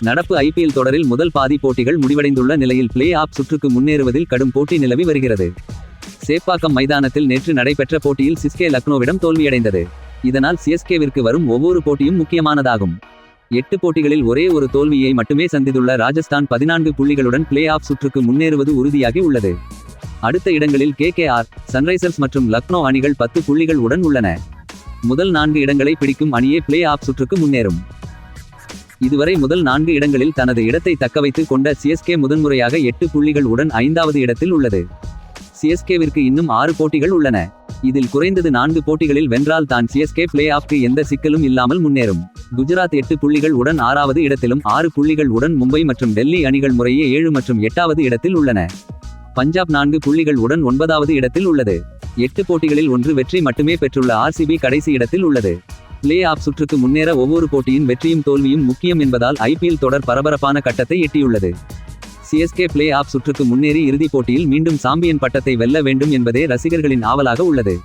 நடப்பு ஐபிஎல் தொடரில் முதல் பாதி போட்டிகள் முடிவடைந்துள்ள நிலையில் பிளே ஆஃப் சுற்றுக்கு முன்னேறுவதில் கடும் போட்டி நிலவி வருகிறது. சேப்பாக்கம் மைதானத்தில் நேற்று நடைபெற்ற போட்டியில் சிஸ்கே லக்னோவிடம் தோல்வியடைந்தது. இதனால் சிஎஸ்கேவிற்கு வரும் ஒவ்வொரு போட்டியும் முக்கியமானதாகும். எட்டு போட்டிகளில் ஒரே ஒரு தோல்வியை மட்டுமே சந்தித்துள்ள ராஜஸ்தான் பதினான்கு புள்ளிகளுடன் பிளே ஆஃப் சுற்றுக்கு முன்னேறுவது உறுதியாகி உள்ளது. அடுத்த இடங்களில் கே கே ஆர் சன்ரைசர்ஸ் மற்றும் லக்னோ அணிகள் பத்து புள்ளிகள் உடன் உள்ளன. முதல் நான்கு இடங்களை பிடிக்கும் அணியே பிளே ஆஃப் சுற்றுக்கு முன்னேறும். இதுவரை முதல் நான்கு இடங்களில் தனது இடத்தை தக்கவைத்துக் கொண்ட சிஎஸ்கே முதன்முறையாக எட்டு புள்ளிகள் உடன் ஐந்தாவது இடத்தில் உள்ளது. சிஎஸ்கேவிற்கு இன்னும் ஆறு போட்டிகள் உள்ளன. இதில் குறைந்தது நான்கு போட்டிகளில் வென்றால் தான் சிஎஸ்கே பிளே ஆஃப்க்கு எந்த சிக்கலும் இல்லாமல் முன்னேறும். குஜராத் எட்டு புள்ளிகள் உடன் ஆறாவது இடத்திலும் ஆறு புள்ளிகள் உடன் மும்பை மற்றும் டெல்லி அணிகள் முறையே ஏழு மற்றும் எட்டாவது இடத்தில் உள்ளன. பஞ்சாப் நான்கு புள்ளிகள் உடன் ஒன்பதாவது இடத்தில் உள்ளது. எட்டு போட்டிகளில் ஒன்று வெற்றி மட்டுமே பெற்றுள்ள ஆர்சிபி கடைசி இடத்தில் உள்ளது. பிளே ஆஃப் சுற்றுக்கு முன்னேற ஒவ்வொரு போட்டியின் வெற்றியும் தோல்வியும் முக்கியம் என்பதால் ஐபிஎல் தொடர் பரபரப்பான கட்டத்தை எட்டியுள்ளது. சிஎஸ்கே பிளே ஆஃப் சுற்றுக்கு முன்னேறி இறுதிப் போட்டியில் மீண்டும் சாம்பியன் பட்டத்தை வெல்ல வேண்டும் என்பதே ரசிகர்களின் ஆவலாக உள்ளது.